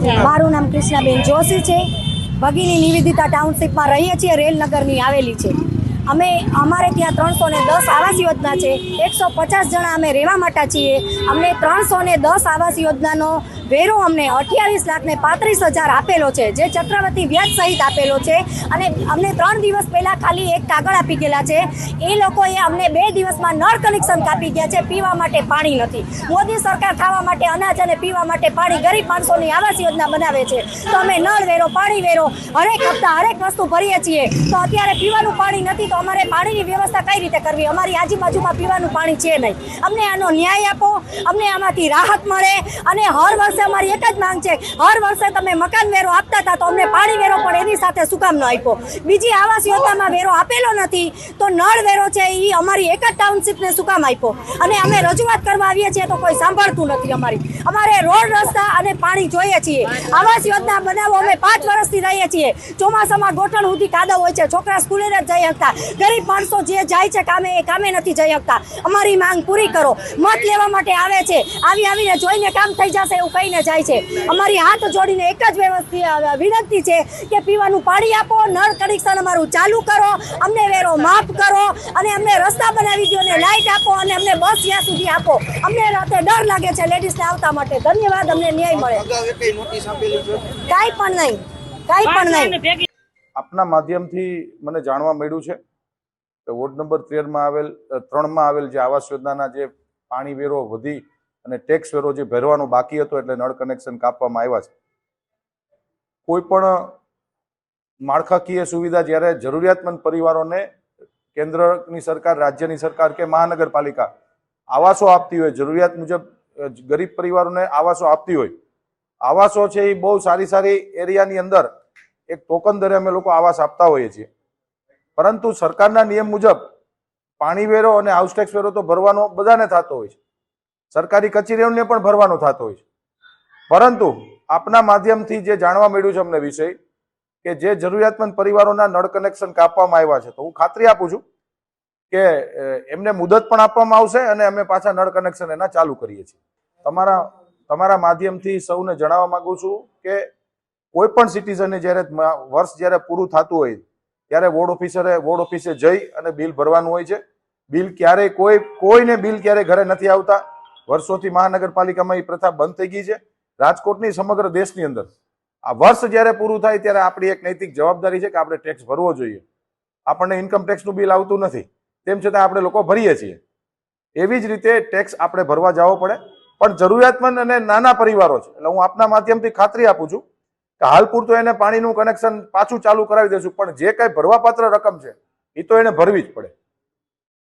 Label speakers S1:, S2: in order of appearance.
S1: મારું નામ કૃષ્ણાબેન જોશી છે. ભગીની નિવેદિતા ટાઉનશીપમાં રહીએ છીએ, રેલનગરની આવેલી છે. અમે, અમારે ત્યાં ત્રણસો ને દસ આવાસ યોજના છે. એકસો પચાસ જણા અમે રહેવા માટે છીએ. અમને ત્રણસો ને દસ આવાસ યોજનાનો વેરો અમને અઠ્યાવીસ લાખ ને પાંત્રીસ હજાર આપેલો છે, જે ચક્રવર્તી વ્યાજ સહિત આપેલો છે અને અમને ત્રણ દિવસ પહેલા ખાલી એક કાગળ આપી ગયેલા છે. એ લોકોએ અમને બે દિવસમાં નળ કનેક્શન કાપી ગયા છે, પીવા માટે પાણી નથી. મોદી સરકાર ખાવા માટે અનાજ અને પીવા માટે પાણી ગરીબ માણસોની આવાસ યોજના બનાવે છે. તો અમે નળ વેરો, પાણી વેરો, હરેક હપ્તા હરેક વસ્તુ ભરીએ છીએ. તો અત્યારે પીવાનું પાણી નથી, તો અમારે પાણીની વ્યવસ્થા કઈ રીતે કરવી? અમારી આજુબાજુમાં પીવાનું પાણી છે નહીં. અમને આનો ન્યાય આપો, અમને આમાંથી રાહત મળે અને હર વર્ષે અમારી એક જ માંગ છે. હર વર્ષે તમે મકાન વેરો આપતા હતા તો અમને પાણી વેરો પણ એની સાથે શું કામ ન આપ્યો. બીજી આવાસ યોજનામાં વેરો આપેલો નથી, તો નળ વેરો છે એ અમારી એક જ ટાઉનશીપને શું કામ આપ્યો. અને અમે રજૂઆત કરવા આવીએ છીએ તો કોઈ સાંભળતું નથી અમારી. અમારે રોડ, રસ્તા અને પાણી જોઈએ છીએ. આવાસ યોજના બનાવો અમે પાંચ વર્ષથી રહીએ છીએ. ચોમાસામાં ગોઠણ સુધી કાદવ હોય છે. છોકરા સ્કૂલે જ જઈ શકતા. ગરીબ માણસો જે જાય છે કામે, એ કામે નથી જઈ શકતા. અમારી માંગ પૂરી કરો. મત લેવા માટે આવે છે. આવી આવીને જોઈને કામ થઈ જશે એવું કહીને જાય છે. અમારી હાથ જોડીને એક જ વ્યવસ્થિત વિનંતી છે કે પીવાનું પાણી આપો નળ કનેક્શન અમારું ચાલુ કરો અમને વેરો માફ કરો અને અમને રસ્તા બનાવી દો અને લાઇટ આપો અને અમને બસ ત્યાં સુધી આપો. અમને રાતે ડર લાગે છે લેડીઝને આવતા માટે. ધન્યવાદ અમને ન્યાય મળે.
S2: અગાઉ એકેય નોટિસ આપેલી છે
S1: કાંઈ પણ નહીં. કાંઈ પણ નહીં.
S3: આપના માધ્યમથી મને જાણવા મળ્યું છે કે વોર્ડ નંબર તેરમાં આવેલ ત્રણમાં આવેલ જે આવાસ યોજનાના જે પાણી વેરો વધી અને ટેક્સ વેરો જે ભરવાનો બાકી હતો એટલે નળ કનેક્શન કાપવામાં આવ્યા છે. કોઈ પણ માળખાકીય સુવિધા જ્યારે જરૂરિયાતમંદ પરિવારોને કેન્દ્રની સરકાર, રાજ્યની સરકાર કે મહાનગરપાલિકા આવાસો આપતી હોય, જરૂરિયાત મુજબ ગરીબ પરિવારોને આવાસો આપતી હોય, આવાસો છે એ બહુ સારી સારી એરિયાની અંદર એક ટોકન દરે અમે લોકો આવાસ આપતા હોઈએ છીએ. પરંતુ સરકારના નિયમ મુજબ પાણી વેરો અને હાઉસ ટેક્સ વેરો તો ભરવાનો બધાને થતો હોય છે. સરકારી કચેરીઓને પણ ભરવાનો થતો હોય છે. પરંતુ આપના માધ્યમથી જે જાણવા મળ્યું છે અમને વિષય, કે જે જરૂરિયાતમંદ પરિવારોના નળ કનેક્શન કાપવામાં આવ્યા છે, તો હું ખાતરી આપું છું કે એમને મુદત પણ આપવામાં આવશે અને અમે પાછા નળ કનેક્શન એના ચાલુ કરીએ છીએ. તમારા તમારા માધ્યમથી સૌને જણાવવા માંગુ છું કે, કોઈ પણ સિટીઝનને જ્યારે વર્ષ જ્યારે પૂરું થતું હોય, ત્યારે વોર્ડ ઓફિસરે, વોર્ડ ઓફિસે જઈ અને બિલ ભરવાનું હોય છે. બિલ ક્યારેય કોઈ, કોઈને બિલ ક્યારેય ઘરે નથી આવતા. વર્ષોથી મહાનગરપાલિકામાં એ પ્રથા બંધ થઈ ગઈ છે. રાજકોટની સમગ્ર દેશની અંદર આ વર્ષ જ્યારે પૂરું થાય ત્યારે આપણી એક નૈતિક જવાબદારી છે કે આપણે ટેક્સ ભરવો જોઈએ. આપણને ઇન્કમ ટેક્સનું બિલ આવતું નથી. તેમ છતાં આપણે લોકો ભરીએ છીએ. એવી જ રીતે ટેક્સ આપણે ભરવા જવો પડે. પણ જરૂરિયાતમંદ અને નાના પરિવારો છે. એટલે હું આપના માધ્યમથી ખાતરી આપું છું કે હાલ પૂરતું એને પાણીનું કનેક્શન પાછું ચાલુ કરાવી દઈશું પણ જે કાંઈ ભરવાપાત્ર રકમ છે એ તો એને ભરવી જ પડે.